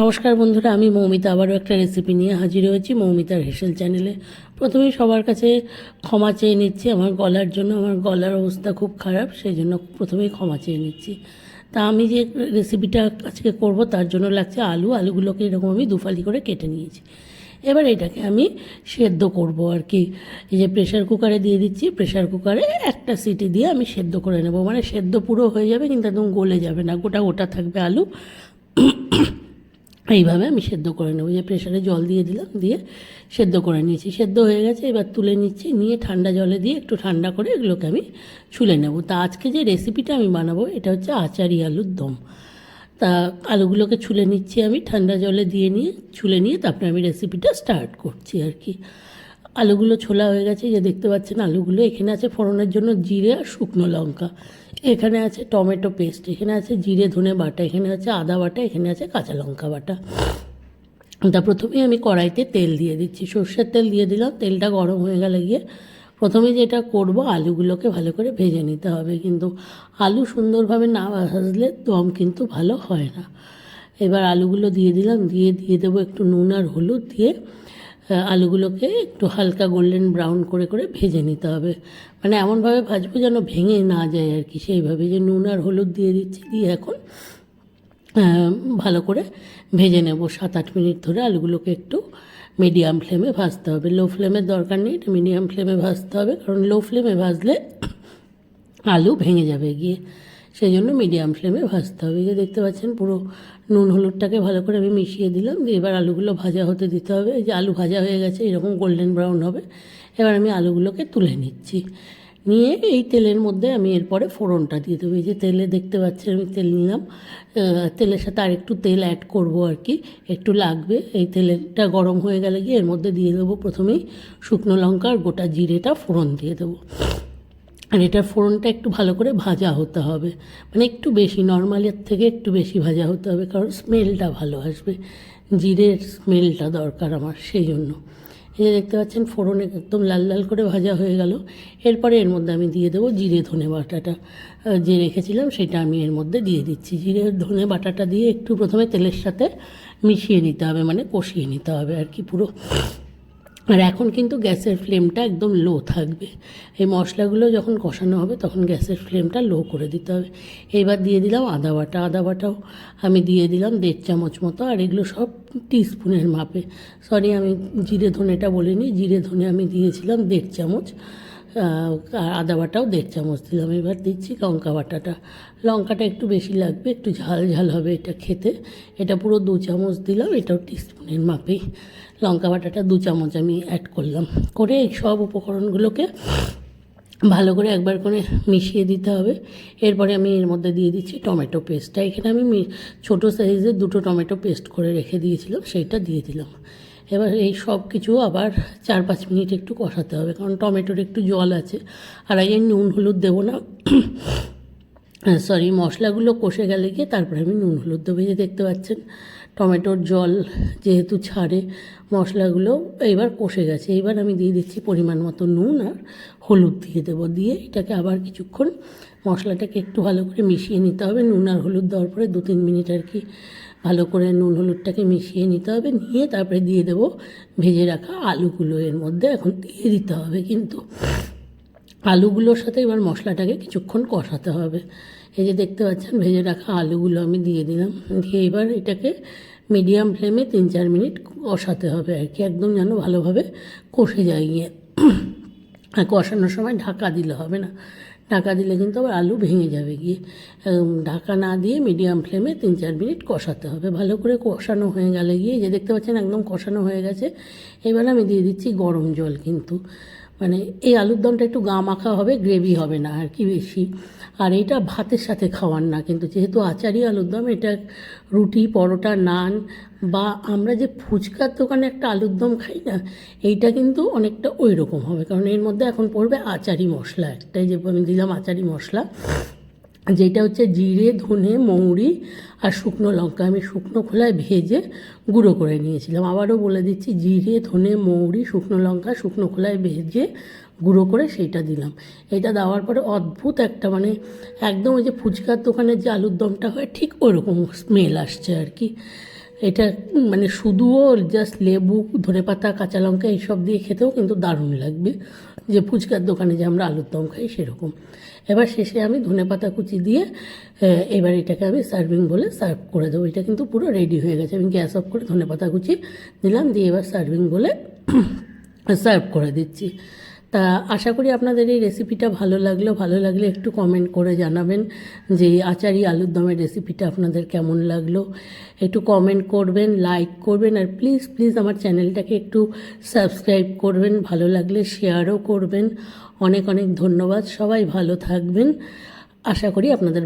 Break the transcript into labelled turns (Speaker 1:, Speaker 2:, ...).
Speaker 1: নমস্কার বন্ধুরা, আমি মৌমিতা। আবারও একটা রেসিপি নিয়ে হাজির হয়েছি মৌমিতার হেসেল চ্যানেলে প্রথমেই সবার কাছে ক্ষমা চেয়ে নিচ্ছি, আমার গলার জন্য। আমার গলার অবস্থা খুব খারাপ সেই জন্য প্রথমেই ক্ষমা চেয়ে নিচ্ছি। তা আমি যে রেসিপিটা আজকে করব, তার জন্য লাগছে আলু। আলুগুলোকে এরকম আমি দুফালি করে কেটে নিয়েছি। এবার এটাকে আমি সেদ্ধ করব আর কি। এই যে প্রেশার কুকারে দিয়ে দিচ্ছি প্রেশার কুকারে একটা সিটি দিয়ে আমি সেদ্ধ করে নেব। মানে সেদ্ধ পুরো হয়ে যাবে, কিন্তু একদম গলে যাবে না। গোটা গোটা থাকবে আলু। এইভাবে আমি সেদ্ধ করে নেব। যে প্রেশারে জল দিয়ে দিলাম, দিয়ে সেদ্ধ করে নিয়েছি। সেদ্ধ হয়ে গেছে, এবার তুলে নিচ্ছি, নিয়ে ঠান্ডা জলে দিয়ে একটু ঠান্ডা করে এগুলোকে আমি ছুলে নেব। তা আজকে যে রেসিপিটা আমি বানাবো, এটা হচ্ছে আচারি আলুর দম। তা আলুগুলোকে ছুলে নিচ্ছি আমি, ঠান্ডা জলে দিয়ে নিয়ে, ছুলে নিয়ে তারপরে আমি রেসিপিটা স্টার্ট করছি আর কি। আলুগুলো ছোলা হয়ে গেছে যে দেখতে পাচ্ছেন আলুগুলো। এখানে আছে ফোড়নের জন্য জিরে আর শুকনো লঙ্কা। এখানে আছে টমেটো পেস্ট, এখানে আছে জিরে ধনে বাটা, এখানে আছে আদা বাটা, এখানে আছে কাঁচা লঙ্কা বাটা। তা প্রথমেই আমি কড়াইতে তেল দিয়ে দিচ্ছি। সর্ষের তেল দিয়ে দিলাম, তেলটা গরম হয়ে গেলে গিয়ে প্রথমে যেটা করব, আলুগুলোকে ভালো করে ভেজে নিতে হবে। কিন্তু আলু সুন্দরভাবে না ভাজলে দম কিন্তু ভালো হয় না। এবার আলুগুলো দিয়ে দিলাম, দিয়ে দিয়ে দেবো একটু নুন আর হলুদ দিয়ে। আলুগুলোকে একটু হালকা গোল্ডেন ব্রাউন করে করে ভেজে নিতে হবে। মানে এমনভাবে ভাজবো যেন ভেঙে না যায় আর কি। সেইভাবে যে নুন আর হলুদ দিয়ে দিচ্ছি, দিয়ে এখন ভালো করে ভেজে নেব। সাত আট মিনিট ধরে আলুগুলোকে একটু মিডিয়াম ফ্লেমে ভাজতে হবে। লো ফ্লেমের দরকার নেই, এটা মিডিয়াম ফ্লেমে ভাজতে হবে। কারণ লো ফ্লেমে ভাজলে আলু ভেঙে যাবে গিয়ে। সেই জন্য মিডিয়াম ফ্লেমে ভাজতে হবে। যে দেখতে পাচ্ছেন পুরো নুন হলুদটাকে ভালো করে আমি মিশিয়ে দিলাম। দিয়ে এবার আলুগুলো ভাজা হতে দিতে হবে। যে আলু ভাজা হয়ে গেছে, এরকম গোল্ডেন ব্রাউন হবে। এবার আমি আলুগুলোকে তুলে নিচ্ছি। নিয়ে এই তেলের মধ্যে আমি এরপরে ফোড়নটা দিয়ে দেবো। এই যে তেলে দেখতে পাচ্ছেন আমি তেল নিলাম। তেলের সাথে আর একটু তেল অ্যাড করব আর কি। একটু লাগবে। এই তেলটা গরম হয়ে গেলে গিয়ে এর মধ্যে দিয়ে দেবো প্রথমেই শুকনো লঙ্কা আর গোটা জিরেটা ফোড়ন দিয়ে দেবো। আর এটার ফোড়নটা একটু ভালো করে ভাজা হতে হবে। মানে একটু বেশি নর্মালের থেকে একটু বেশি ভাজা হতে হবে, কারণ স্মেলটা ভালো আসবে। জিরের স্মেলটা দরকার আমার সেই জন্য। এই যে দেখতে পাচ্ছেন, ফোড়ন একদম লাল লাল করে ভাজা হয়ে গেল। এরপরে এর মধ্যে আমি দিয়ে দেবো জিরে ধনে বাটাটা। যে রেখেছিলাম সেটা আমি এর মধ্যে দিয়ে দিচ্ছি। জিরে ধনে বাটাটা দিয়ে একটু প্রথমে তেলের সাথে মিশিয়ে নিতে হবে মানে কষিয়ে নিতে হবে আর কি পুরো। আর এখন কিন্তু গ্যাসের ফ্লেমটা একদম লো থাকবে। এই মশলাগুলো যখন কষানো হবে, তখন গ্যাসের ফ্লেমটা লো করে দিতে হবে। এইবার দিয়ে দিলাম আদা বাটা। আদা বাটাও আমি দিয়ে দিলাম দেড় চামচ মতো, আর এগুলো সব টিস্পুনের মাপে। সরি আমি জিরে ধনেটা বলিনি, জিরে ধনে আমি দিয়েছিলাম দেড় চামচ। আদা বাটাও দেড় চামচ দিলাম। এবার দিচ্ছি লঙ্কা বাটাটা। লঙ্কাটা একটু বেশি লাগবে, একটু ঝাল ঝাল হবে এটা খেতে। এটা পুরো দু চামচ দিলাম, এটাও টিস্পুনের মাপেই। লঙ্কা বাটাটা দু চামচ আমি অ্যাড করলাম। করে এই সব উপকরণগুলোকে ভালো করে একবার করে মিশিয়ে দিতে হবে। এরপরে আমি এর মধ্যে দিয়ে দিচ্ছি টমেটো পেস্টটা। এখানে আমি ছোটো সাইজের দুটো টমেটো পেস্ট করে রেখে দিয়েছিলাম, সেইটা দিয়ে দিলাম। এবার এই সব কিছু আবার চার পাঁচ মিনিট একটু কষাতে হবে, কারণ টমেটোর একটু জল আছে। আর আগে নুন হলুদ দেবো না। সরি মশলাগুলো কষে গেলে গিয়ে তারপরে আমি নুন হলুদ দেবো যে দেখতে পাচ্ছেন। টমেটোর জল যেহেতু ছাড়ে, মশলাগুলো এইবার কষে গেছে। এইবার আমি দিয়ে দিচ্ছি পরিমাণ মতো নুন আর হলুদ দিয়ে দেবো। দিয়ে এটাকে আবার কিছুক্ষণ মশলাটাকে একটু ভালো করে মিশিয়ে নিতে হবে। নুন আর হলুদ দেওয়ার পরে দু তিন মিনিট আর কি ভালো করে নুন হলুদটাকে মিশিয়ে নিতে হবে। নিয়ে তারপরে দিয়ে দেবো ভেজে রাখা আলুগুলো। এর মধ্যে এখন দিয়ে দিতে হবে। কিন্তু আলুগুলোর সাথে এবার মশলাটাকে কিছুক্ষণ কষাতে হবে। এই যে দেখতে পাচ্ছেন, ভেজে রাখা আলুগুলো আমি দিয়ে দিলাম। দিয়ে এবার এটাকে মিডিয়াম ফ্লেমে তিন চার মিনিট কষাতে হবে আর কি, একদম যেন ভালোভাবে কষে যায় গিয়ে। কষানোর সময় ঢাকা দিলে হবে না। ঢাকা দিলে কিন্তু আবার আলু ভেঙে যাবে গিয়ে। ঢাকা না দিয়ে মিডিয়াম ফ্লেমে তিন চার মিনিট কষাতে হবে। ভালো করে কষানো হয়ে গেলে গিয়ে যে দেখতে পাচ্ছেন, একদম কষানো হয়ে গেছে। এবার আমি দিয়ে দিচ্ছি গরম জল কিন্তু। মানে এই আলুর দমটা একটু গা মাখা হবে গ্রেভি হবে না আর কি বেশি। আর এটা ভাতের সাথে খাওয়ার না, কিন্তু যেহেতু আচারি আলুর দম, এটা রুটি, পরোটা, নান বা আমরা যে ফুচকার দোকানে একটা আলুর দম খাই না, এইটা কিন্তু অনেকটা ওই রকম হবে। কারণ এর মধ্যে এখন পড়বে আচারি মশলা, একটাই যে আমি দিলাম আচারি মশলা। যেটা হচ্ছে জিরে, ধনে, মৌরি আর শুকনো লঙ্কা। আমি শুকনো খোলায় ভেজে গুঁড়ো করে নিয়েছিলাম। আবারও বলে দিচ্ছি, জিরে, ধনে, মৌরি, শুকনো লঙ্কা, শুকনো খোলায় ভেজে গুঁড়ো করে সেইটা দিলাম। এটা দেওয়ার পরে অদ্ভুত একটা মানে একদম ওই যে ফুচকার দোকানের যে আলুর দমটা হয়, ঠিক ওরকম স্মেল আসছে আর কি। এটা মানে শুধুও জাস্ট লেবু, ধনেপাতা, কাঁচা লঙ্কা এইসব দিয়ে খেতেও কিন্তু দারুণ লাগবে। যে ফুচকার দোকানে যে আমরা আলুর দম খাই সেরকম। এবার শেষে আমি ধনেপাতা কুচি দিয়ে এবার এটাকে আমি সার্ভিং বলে সার্ভ করে দেবো। এটা কিন্তু পুরো রেডি হয়ে গেছে। আমি গ্যাস অফ করে ধনেপাতা কুচি দিলাম, দিয়ে এবার সার্ভিং বলে সার্ভ করে দিচ্ছি। তা আশা করি আপনাদের এই রেসিপিটা ভালো লাগল। ভালো লাগলে একটু কমেন্ট করে জানাবেন যে আচারি আলুর দমের রেসিপিটা আপনাদের কেমন লাগল। একটু কমেন্ট করবেন লাইক করবেন আর প্লিজ প্লিজ আমার চ্যানেলটাকে একটু সাবস্ক্রাইব করবেন। ভালো লাগলে শেয়ারও করবেন। অনেক অনেক ধন্যবাদ। সবাই ভালো থাকবেন। আশা করি আপনাদের